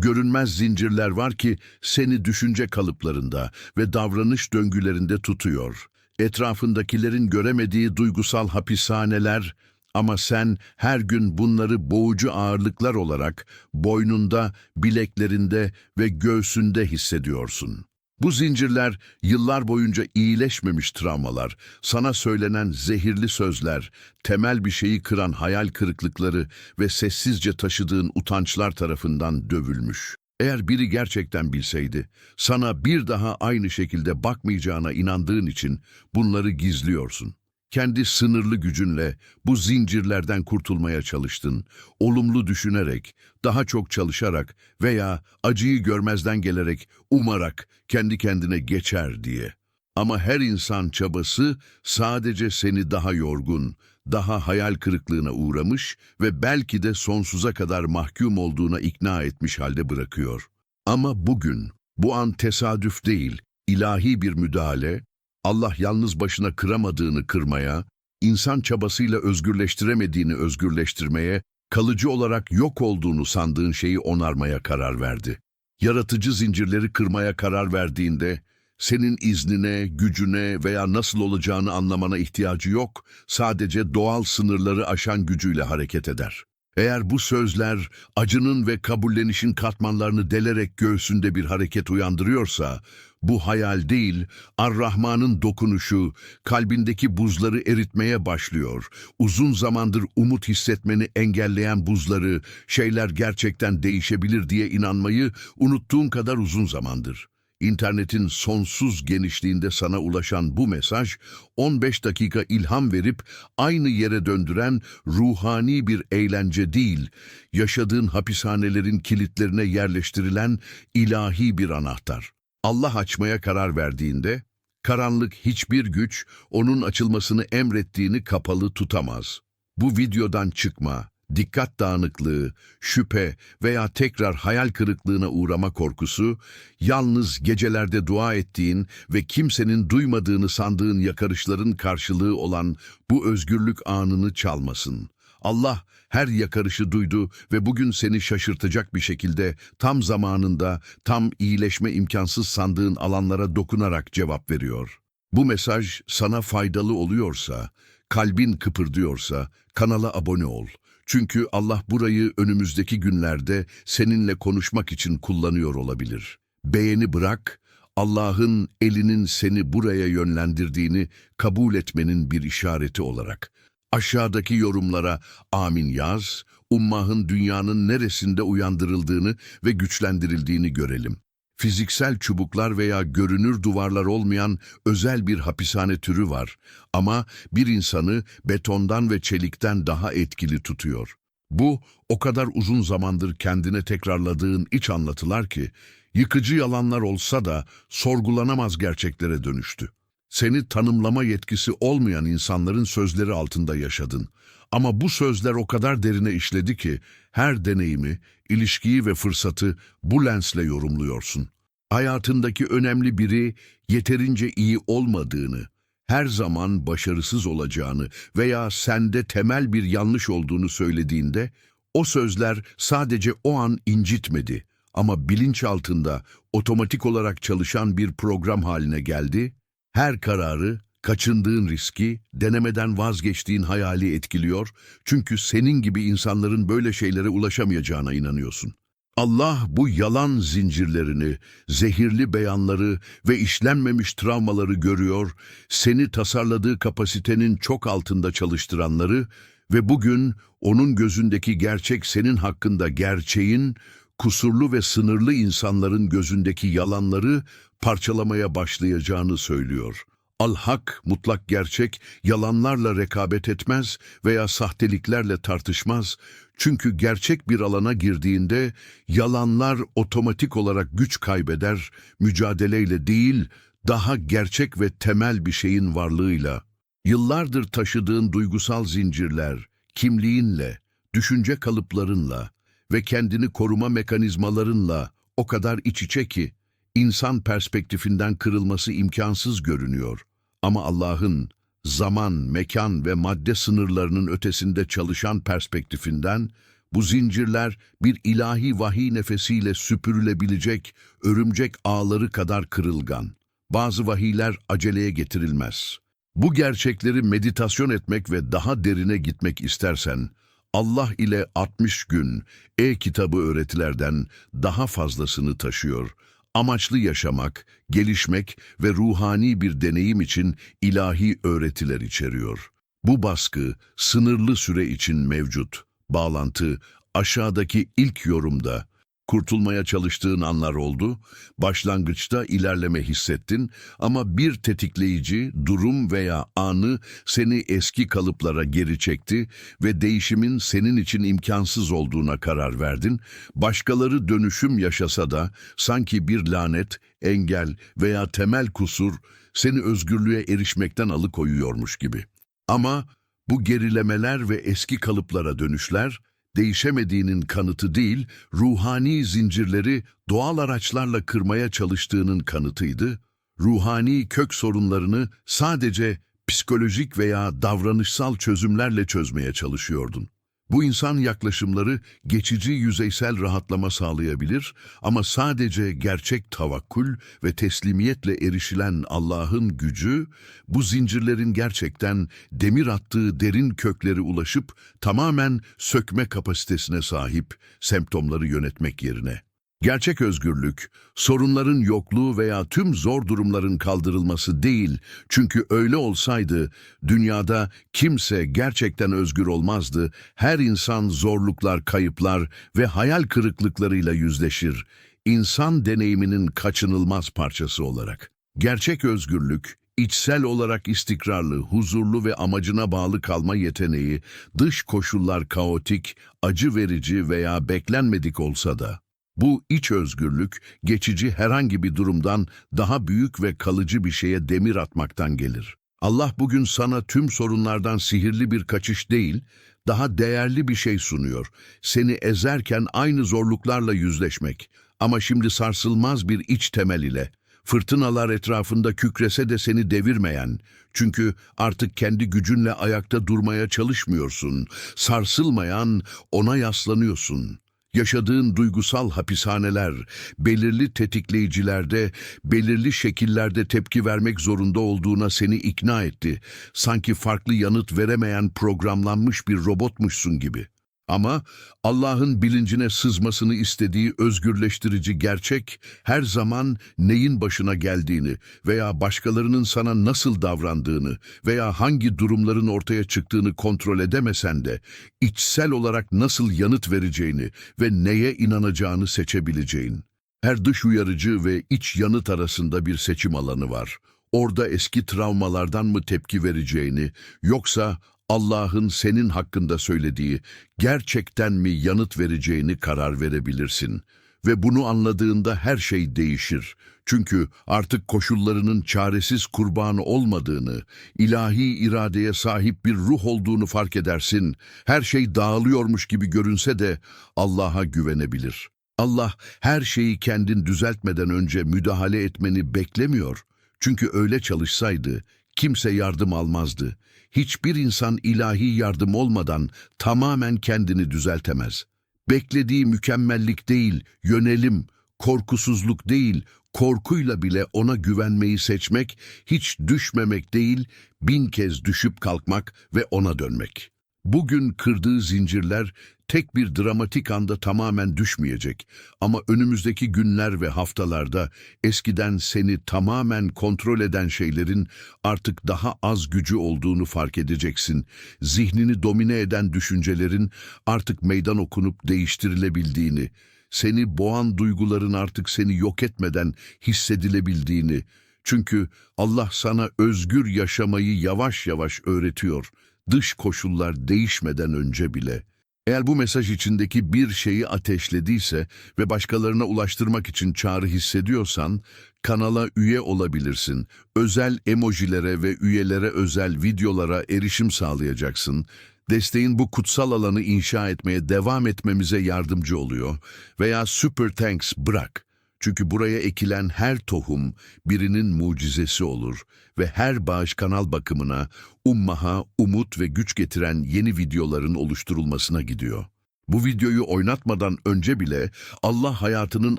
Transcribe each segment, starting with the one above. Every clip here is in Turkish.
Görünmez zincirler var ki seni düşünce kalıplarında ve davranış döngülerinde tutuyor. Etrafındakilerin göremediği duygusal hapishaneler ama sen her gün bunları boğucu ağırlıklar olarak boynunda, bileklerinde ve göğsünde hissediyorsun. Bu zincirler yıllar boyunca iyileşmemiş travmalar, sana söylenen zehirli sözler, temel bir şeyi kıran hayal kırıklıkları ve sessizce taşıdığın utançlar tarafından dövülmüş. Eğer biri gerçekten bilseydi, sana bir daha aynı şekilde bakmayacağına inandığın için bunları gizliyorsun. Kendi sınırlı gücünle bu zincirlerden kurtulmaya çalıştın. Olumlu düşünerek, daha çok çalışarak veya acıyı görmezden gelerek, umarak kendi kendine geçer diye. Ama her insan çabası sadece seni daha yorgun, daha hayal kırıklığına uğramış ve belki de sonsuza kadar mahkum olduğuna ikna etmiş halde bırakıyor. Ama bugün, bu an tesadüf değil, ilahi bir müdahale, Allah yalnız başına kıramadığını kırmaya, insan çabasıyla özgürleştiremediğini özgürleştirmeye, kalıcı olarak yok olduğunu sandığın şeyi onarmaya karar verdi. Yaratıcı zincirleri kırmaya karar verdiğinde, senin iznine, gücüne veya nasıl olacağını anlamana ihtiyacı yok, sadece doğal sınırları aşan gücüyle hareket eder. Eğer bu sözler acının ve kabullenişin katmanlarını delerek göğsünde bir hareket uyandırıyorsa, bu hayal değil, Ar-Rahman'ın dokunuşu kalbindeki buzları eritmeye başlıyor. Uzun zamandır umut hissetmeni engelleyen buzları, şeyler gerçekten değişebilir diye inanmayı unuttuğun kadar uzun zamandır. İnternetin sonsuz genişliğinde sana ulaşan bu mesaj, 15 dakika ilham verip aynı yere döndüren ruhani bir eğlence değil, yaşadığın hapishanelerin kilitlerine yerleştirilen ilahi bir anahtar. Allah açmaya karar verdiğinde, karanlık hiçbir güç onun açılmasını emrettiğini kapalı tutamaz. Bu videodan çıkma, dikkat dağınıklığı, şüphe veya tekrar hayal kırıklığına uğrama korkusu, yalnız gecelerde dua ettiğin ve kimsenin duymadığını sandığın yakarışların karşılığı olan bu özgürlük anını çalmasın. Allah her yakarışı duydu ve bugün seni şaşırtacak bir şekilde tam zamanında, tam iyileşme imkansız sandığın alanlara dokunarak cevap veriyor. Bu mesaj sana faydalı oluyorsa, kalbin kıpırdıyorsa kanala abone ol. Çünkü Allah burayı önümüzdeki günlerde seninle konuşmak için kullanıyor olabilir. Beğeni bırak, Allah'ın elinin seni buraya yönlendirdiğini kabul etmenin bir işareti olarak. Aşağıdaki yorumlara amin yaz, ummahın dünyanın neresinde uyandırıldığını ve güçlendirildiğini görelim. Fiziksel çubuklar veya görünür duvarlar olmayan özel bir hapishane türü var ama bir insanı betondan ve çelikten daha etkili tutuyor. Bu o kadar uzun zamandır kendine tekrarladığın iç anlatılar ki yıkıcı yalanlar olsa da sorgulanamaz gerçeklere dönüştü. Seni tanımlama yetkisi olmayan insanların sözleri altında yaşadın. Ama bu sözler o kadar derine işledi ki her deneyimi, ilişkiyi ve fırsatı bu lensle yorumluyorsun. Hayatındaki önemli biri yeterince iyi olmadığını, her zaman başarısız olacağını veya sende temel bir yanlış olduğunu söylediğinde o sözler sadece o an incitmedi ama bilinçaltında otomatik olarak çalışan bir program haline geldi her kararı, kaçındığın riski, denemeden vazgeçtiğin hayali etkiliyor çünkü senin gibi insanların böyle şeylere ulaşamayacağına inanıyorsun. Allah bu yalan zincirlerini, zehirli beyanları ve işlenmemiş travmaları görüyor, seni tasarladığı kapasitenin çok altında çalıştıranları ve bugün onun gözündeki gerçek senin hakkında gerçeğin, kusurlu ve sınırlı insanların gözündeki yalanları parçalamaya başlayacağını söylüyor. Al-Hak, mutlak gerçek, yalanlarla rekabet etmez veya sahteliklerle tartışmaz. Çünkü gerçek bir alana girdiğinde yalanlar otomatik olarak güç kaybeder, mücadeleyle değil, daha gerçek ve temel bir şeyin varlığıyla. Yıllardır taşıdığın duygusal zincirler, kimliğinle, düşünce kalıplarınla ve kendini koruma mekanizmalarınla o kadar iç içe ki, insan perspektifinden kırılması imkansız görünüyor. Ama Allah'ın zaman, mekan ve madde sınırlarının ötesinde çalışan perspektifinden Bu zincirler bir ilahi vahiy nefesiyle süpürülebilecek örümcek ağları kadar kırılgan. Bazı vahiyler aceleye getirilmez. Bu gerçekleri meditasyon etmek ve daha derine gitmek istersen, Allah ile 60 gün e-kitabı öğretilerden daha fazlasını taşıyor. Amaçlı yaşamak, gelişmek ve ruhani bir deneyim için ilahi öğretiler içeriyor. Bu baskı sınırlı süre için mevcut. Bağlantı aşağıdaki ilk yorumda kurtulmaya çalıştığın anlar oldu. Başlangıçta ilerleme hissettin ama bir tetikleyici durum veya anı seni eski kalıplara geri çekti ve değişimin senin için imkansız olduğuna karar verdin. Başkaları dönüşüm yaşasa da sanki bir lanet, engel veya temel kusur seni özgürlüğe erişmekten alıkoyuyormuş gibi. Ama bu gerilemeler ve eski kalıplara dönüşler, değişemediğinin kanıtı değil, ruhani zincirleri doğal araçlarla kırmaya çalıştığının kanıtıydı. Ruhani kök sorunlarını sadece psikolojik veya davranışsal çözümlerle çözmeye çalışıyordun. Bu insan yaklaşımları geçici yüzeysel rahatlama sağlayabilir ama sadece gerçek tavakkul ve teslimiyetle erişilen Allah'ın gücü, bu zincirlerin gerçekten demir attığı derin kökleri ulaşıp tamamen sökme kapasitesine sahip semptomları yönetmek yerine. Gerçek özgürlük, sorunların yokluğu veya tüm zor durumların kaldırılması değil. Çünkü öyle olsaydı, dünyada kimse gerçekten özgür olmazdı. Her insan zorluklar, kayıplar ve hayal kırıklıklarıyla yüzleşir. İnsan deneyiminin kaçınılmaz parçası olarak. Gerçek özgürlük, içsel olarak istikrarlı, huzurlu ve amacına bağlı kalma yeteneği, dış koşullar kaotik, acı verici veya beklenmedik olsa da, bu iç özgürlük, geçici herhangi bir durumdan daha büyük ve kalıcı bir şeye demir atmaktan gelir. Allah bugün sana tüm sorunlardan sihirli bir kaçış değil, daha değerli bir şey sunuyor. Seni ezerken aynı zorluklarla yüzleşmek ama şimdi sarsılmaz bir iç temel ile. Fırtınalar etrafında kükrese de seni devirmeyen, çünkü artık kendi gücünle ayakta durmaya çalışmıyorsun, sarsılmayan ona yaslanıyorsun.'' Yaşadığın duygusal hapishaneler, belirli tetikleyicilerde, belirli şekillerde tepki vermek zorunda olduğuna seni ikna etti. Sanki farklı yanıt veremeyen programlanmış bir robotmuşsun gibi. Ama Allah'ın bilincine sızmasını istediği özgürleştirici gerçek her zaman neyin başına geldiğini veya başkalarının sana nasıl davrandığını veya hangi durumların ortaya çıktığını kontrol edemesen de içsel olarak nasıl yanıt vereceğini ve neye inanacağını seçebileceğin. Her dış uyarıcı ve iç yanıt arasında bir seçim alanı var. Orada eski travmalardan mı tepki vereceğini yoksa Allah'ın senin hakkında söylediği gerçekten mi yanıt vereceğini karar verebilirsin. Ve bunu anladığında her şey değişir. Çünkü artık koşullarının çaresiz kurbanı olmadığını, ilahi iradeye sahip bir ruh olduğunu fark edersin. Her şey dağılıyormuş gibi görünse de Allah'a güvenebilir. Allah her şeyi kendin düzeltmeden önce müdahale etmeni beklemiyor. Çünkü öyle çalışsaydı kimse yardım almazdı. Hiçbir insan ilahi yardım olmadan tamamen kendini düzeltemez. Beklediği mükemmellik değil, yönelim, korkusuzluk değil, korkuyla bile ona güvenmeyi seçmek, hiç düşmemek değil, bin kez düşüp kalkmak ve ona dönmek. Bugün kırdığı zincirler tek bir dramatik anda tamamen düşmeyecek. Ama önümüzdeki günler ve haftalarda eskiden seni tamamen kontrol eden şeylerin artık daha az gücü olduğunu fark edeceksin. Zihnini domine eden düşüncelerin artık meydan okunup değiştirilebildiğini, seni boğan duyguların artık seni yok etmeden hissedilebildiğini, çünkü Allah sana özgür yaşamayı yavaş yavaş öğretiyor, dış koşullar değişmeden önce bile. Eğer bu mesaj içindeki bir şeyi ateşlediyse ve başkalarına ulaştırmak için çağrı hissediyorsan, kanala üye olabilirsin. Özel emojilere ve üyelere özel videolara erişim sağlayacaksın. Desteğin bu kutsal alanı inşa etmeye devam etmemize yardımcı oluyor. Veya Super Thanks bırak. Çünkü buraya ekilen her tohum birinin mucizesi olur ve her bağış kanal bakımına, ummaha, umut ve güç getiren yeni videoların oluşturulmasına gidiyor. Bu videoyu oynatmadan önce bile Allah hayatının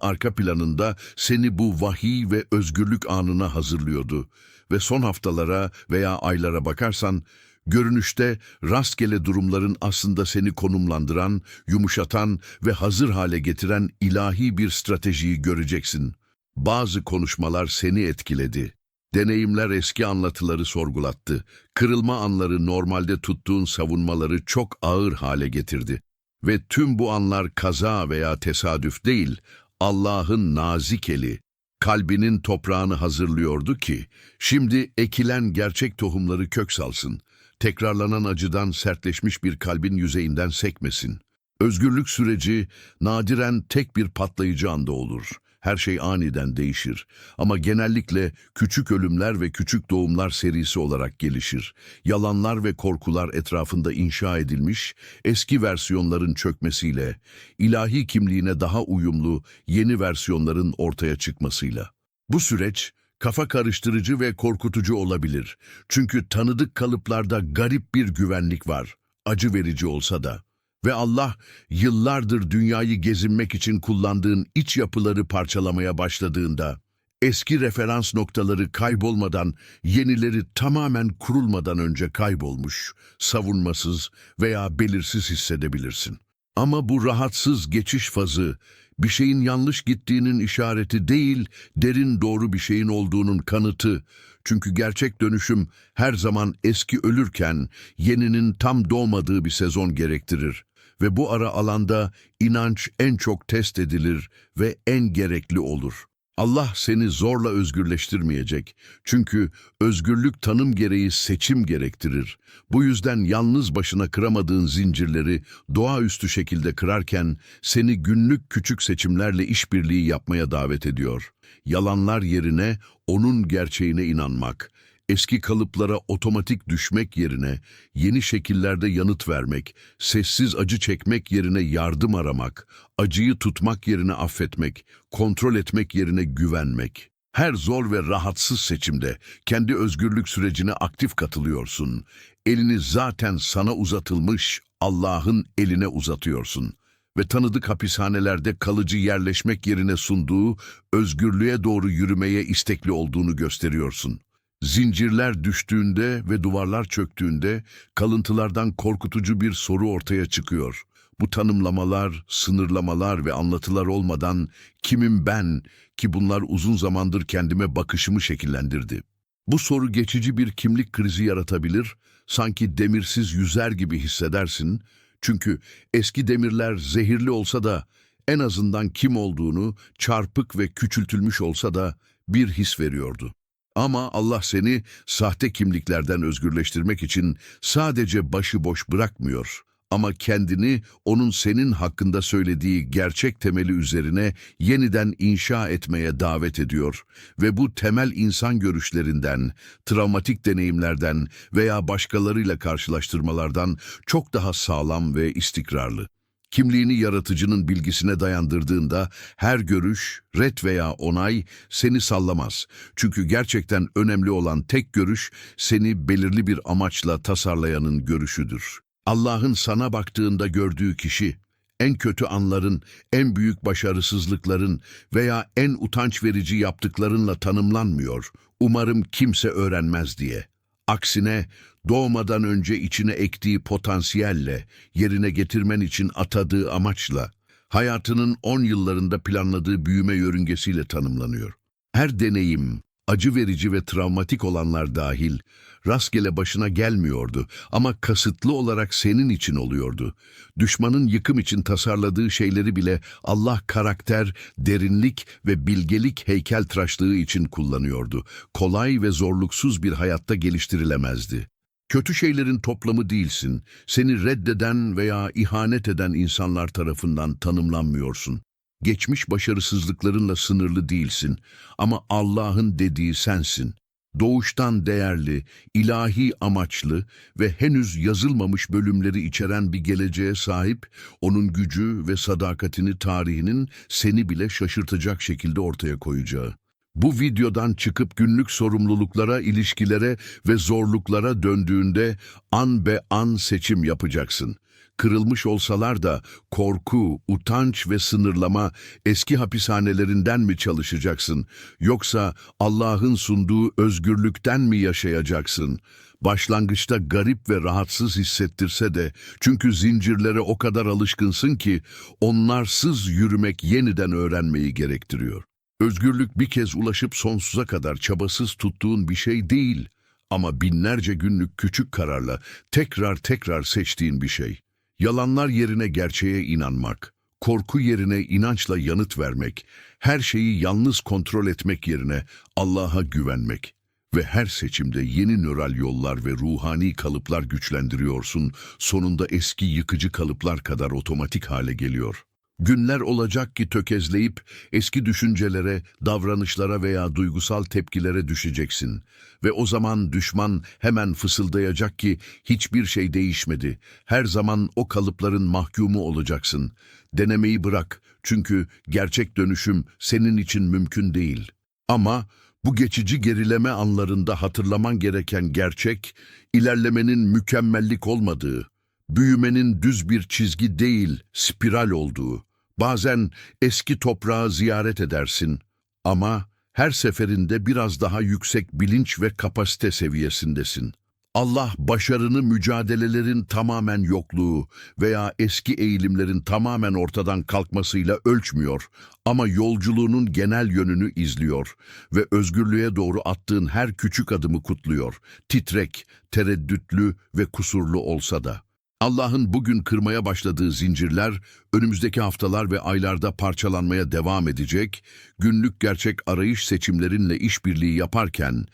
arka planında seni bu vahiy ve özgürlük anına hazırlıyordu. Ve son haftalara veya aylara bakarsan, görünüşte rastgele durumların aslında seni konumlandıran, yumuşatan ve hazır hale getiren ilahi bir stratejiyi göreceksin. Bazı konuşmalar seni etkiledi. Deneyimler eski anlatıları sorgulattı. Kırılma anları normalde tuttuğun savunmaları çok ağır hale getirdi. Ve tüm bu anlar kaza veya tesadüf değil, Allah'ın nazik eli, kalbinin toprağını hazırlıyordu ki, şimdi ekilen gerçek tohumları kök salsın, tekrarlanan acıdan sertleşmiş bir kalbin yüzeyinden sekmesin. Özgürlük süreci nadiren tek bir patlayıcı anda olur. Her şey aniden değişir ama genellikle küçük ölümler ve küçük doğumlar serisi olarak gelişir. Yalanlar ve korkular etrafında inşa edilmiş, eski versiyonların çökmesiyle, ilahi kimliğine daha uyumlu yeni versiyonların ortaya çıkmasıyla. Bu süreç kafa karıştırıcı ve korkutucu olabilir. Çünkü tanıdık kalıplarda garip bir güvenlik var, acı verici olsa da. Ve Allah yıllardır dünyayı gezinmek için kullandığın iç yapıları parçalamaya başladığında, eski referans noktaları kaybolmadan, yenileri tamamen kurulmadan önce kaybolmuş, savunmasız veya belirsiz hissedebilirsin. Ama bu rahatsız geçiş fazı, bir şeyin yanlış gittiğinin işareti değil, derin doğru bir şeyin olduğunun kanıtı. Çünkü gerçek dönüşüm her zaman eski ölürken yeninin tam doğmadığı bir sezon gerektirir. Ve bu ara alanda inanç en çok test edilir ve en gerekli olur. Allah seni zorla özgürleştirmeyecek. Çünkü özgürlük tanım gereği seçim gerektirir. Bu yüzden yalnız başına kıramadığın zincirleri doğaüstü şekilde kırarken seni günlük küçük seçimlerle işbirliği yapmaya davet ediyor. Yalanlar yerine onun gerçeğine inanmak, eski kalıplara otomatik düşmek yerine yeni şekillerde yanıt vermek, sessiz acı çekmek yerine yardım aramak, acıyı tutmak yerine affetmek, kontrol etmek yerine güvenmek. Her zor ve rahatsız seçimde kendi özgürlük sürecine aktif katılıyorsun. Elini zaten sana uzatılmış Allah'ın eline uzatıyorsun ve tanıdık hapishanelerde kalıcı yerleşmek yerine sunduğu özgürlüğe doğru yürümeye istekli olduğunu gösteriyorsun. Zincirler düştüğünde ve duvarlar çöktüğünde kalıntılardan korkutucu bir soru ortaya çıkıyor. Bu tanımlamalar, sınırlamalar ve anlatılar olmadan kimim ben ki bunlar uzun zamandır kendime bakışımı şekillendirdi. Bu soru geçici bir kimlik krizi yaratabilir, sanki demirsiz yüzer gibi hissedersin. Çünkü eski demirler zehirli olsa da en azından kim olduğunu çarpık ve küçültülmüş olsa da bir his veriyordu. Ama Allah seni sahte kimliklerden özgürleştirmek için sadece başıboş bırakmıyor. Ama kendini onun senin hakkında söylediği gerçek temeli üzerine yeniden inşa etmeye davet ediyor. Ve bu temel insan görüşlerinden, travmatik deneyimlerden veya başkalarıyla karşılaştırmalardan çok daha sağlam ve istikrarlı. Kimliğini yaratıcının bilgisine dayandırdığında her görüş, ret veya onay seni sallamaz. Çünkü gerçekten önemli olan tek görüş seni belirli bir amaçla tasarlayanın görüşüdür. Allah'ın sana baktığında gördüğü kişi, en kötü anların, en büyük başarısızlıkların veya en utanç verici yaptıklarınla tanımlanmıyor. Umarım kimse öğrenmez diye. Aksine doğmadan önce içine ektiği potansiyelle, yerine getirmen için atadığı amaçla, hayatının 10 yıllarında planladığı büyüme yörüngesiyle tanımlanıyor. Her deneyim, acı verici ve travmatik olanlar dahil, rastgele başına gelmiyordu ama kasıtlı olarak senin için oluyordu. Düşmanın yıkım için tasarladığı şeyleri bile Allah karakter, derinlik ve bilgelik heykeltıraşlığı için kullanıyordu. Kolay ve zorluksuz bir hayatta geliştirilemezdi. Kötü şeylerin toplamı değilsin. Seni reddeden veya ihanet eden insanlar tarafından tanımlanmıyorsun. Geçmiş başarısızlıklarınla sınırlı değilsin ama Allah'ın dediği sensin. Doğuştan değerli, ilahi amaçlı ve henüz yazılmamış bölümleri içeren bir geleceğe sahip, onun gücü ve sadakatini tarihinin seni bile şaşırtacak şekilde ortaya koyacağı. Bu videodan çıkıp günlük sorumluluklara, ilişkilere ve zorluklara döndüğünde an be an seçim yapacaksın. Kırılmış olsalar da korku, utanç ve sınırlama eski hapishanelerinden mi çalışacaksın? Yoksa Allah'ın sunduğu özgürlükten mi yaşayacaksın? Başlangıçta garip ve rahatsız hissettirse de çünkü zincirlere o kadar alışkınsın ki onlarsız yürümek yeniden öğrenmeyi gerektiriyor. Özgürlük bir kez ulaşıp sonsuza kadar çabasız tuttuğun bir şey değil ama binlerce günlük küçük kararla tekrar tekrar seçtiğin bir şey. Yalanlar yerine gerçeğe inanmak, korku yerine inançla yanıt vermek, her şeyi yalnız kontrol etmek yerine Allah'a güvenmek ve her seçimde yeni nöral yollar ve ruhani kalıplar güçlendiriyorsun, sonunda eski yıkıcı kalıplar kadar otomatik hale geliyor. Günler olacak ki tökezleyip eski düşüncelere, davranışlara veya duygusal tepkilere düşeceksin. Ve o zaman düşman hemen fısıldayacak ki hiçbir şey değişmedi. Her zaman o kalıpların mahkumu olacaksın. Denemeyi bırak çünkü gerçek dönüşüm senin için mümkün değil. Ama bu geçici gerileme anlarında hatırlaman gereken gerçek, ilerlemenin mükemmellik olmadığı, büyümenin düz bir çizgi değil, spiral olduğu. Bazen eski toprağı ziyaret edersin ama her seferinde biraz daha yüksek bilinç ve kapasite seviyesindesin. Allah başarını mücadelelerin tamamen yokluğu veya eski eğilimlerin tamamen ortadan kalkmasıyla ölçmüyor ama yolculuğunun genel yönünü izliyor ve özgürlüğe doğru attığın her küçük adımı kutluyor. Titrek, tereddütlü ve kusurlu olsa da. Allah'ın bugün kırmaya başladığı zincirler önümüzdeki haftalar ve aylarda parçalanmaya devam edecek, günlük gerçek arayış seçimlerinle işbirliği yaparken,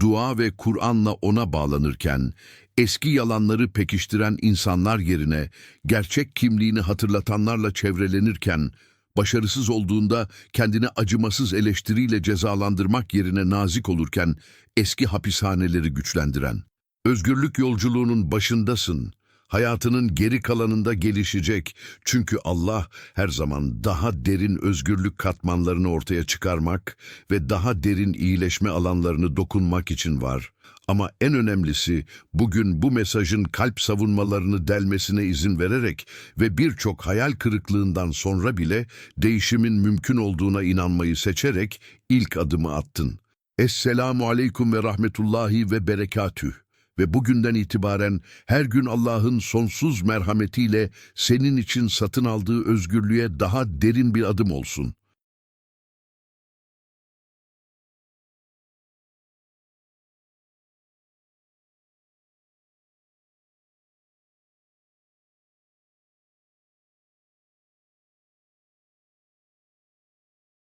dua ve Kur'an'la ona bağlanırken, eski yalanları pekiştiren insanlar yerine gerçek kimliğini hatırlatanlarla çevrelenirken, başarısız olduğunda kendini acımasız eleştiriyle cezalandırmak yerine nazik olurken eski hapishaneleri güçlendiren. Özgürlük yolculuğunun başındasın. Hayatının geri kalanında gelişecek. Çünkü Allah her zaman daha derin özgürlük katmanlarını ortaya çıkarmak ve daha derin iyileşme alanlarını dokunmak için var. Ama en önemlisi bugün bu mesajın kalp savunmalarını delmesine izin vererek ve birçok hayal kırıklığından sonra bile değişimin mümkün olduğuna inanmayı seçerek ilk adımı attın. Esselamu aleyküm ve rahmetullahi ve berekatüh ve bugünden itibaren her gün Allah'ın sonsuz merhametiyle senin için satın aldığı özgürlüğe daha derin bir adım olsun.